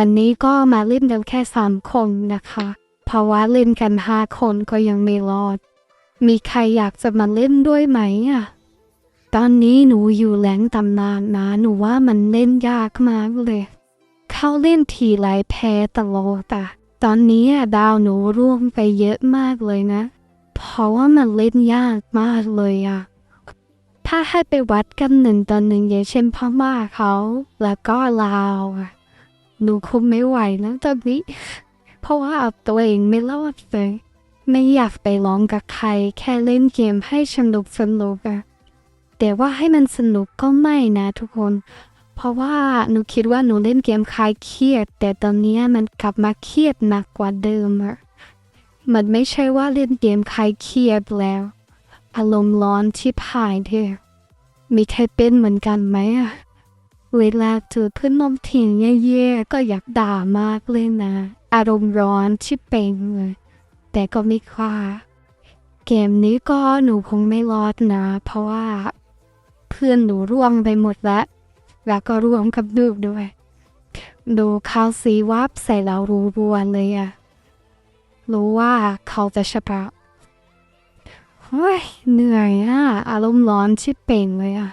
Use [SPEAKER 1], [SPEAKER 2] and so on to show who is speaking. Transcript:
[SPEAKER 1] วันนี้ก็มาเล่นกันแค่สามคนนะคะ เพราะว่าเล่นกันห้าคนก็ยังไม่รอด มีใครอยากจะมาเล่นด้วยไหมอะ ตอนนี้หนูอยู่แหลงตำนานนะ หนูว่ามันเล่นยากมากเลย เขาเล่นทีไรแพ้ตลอดอะตอนนี้ดาวหนูร่วงไปเยอะมากเลยนะ เพราะว่ามันเล่นยากมากเลยอะถ้าให้ไปวัดกันหนึ่งต่อหนึ่งอย่างเช่นพม่าเขา แล้วก็ลาวอะ หนูคงไม่ไหวนะตอนนี้ เพราะว่าตัวเองไม่รอดเลยไม่อยากไปร้องกับใคร แค่เล่นเกมให้สนุกสนุกอะแต่ว่าให้มันสนุกก็ไม่นะทุกคน เพราะว่าหนูคิดว่าหนูเล่นเกมคลายเครียด แต่ตอนนี้มันกลับมาเครียดหนักกว่าเดิมอะมันไม่ใช่ว่าเล่นเกมคลายเครียดแล้ว อารมณ์ร้อนที่ผายเธอมีใครเป็นเหมือนกันไหมอะ เวลาเจอเพื่อนนมถิ่งแย่ๆก็อยากด่ามากเลยนะ อารมณ์ร้อนที่เป็นเลยแต่ก็ไม่คว้าเกมนี้ก็หนูคงไม่รอดนะ เพราะว่า เพื่อนหนูร่วงไปหมดแล้ว แล้วก็ร่วมกับดูด้วย ดูเขาสีวับใส่เรารู้รวนเลยอะรู้ว่าเขาจะชนะเฮ้ยเหนื่อยอะอารมณ์ร้อนชิบเป่งเลยอะ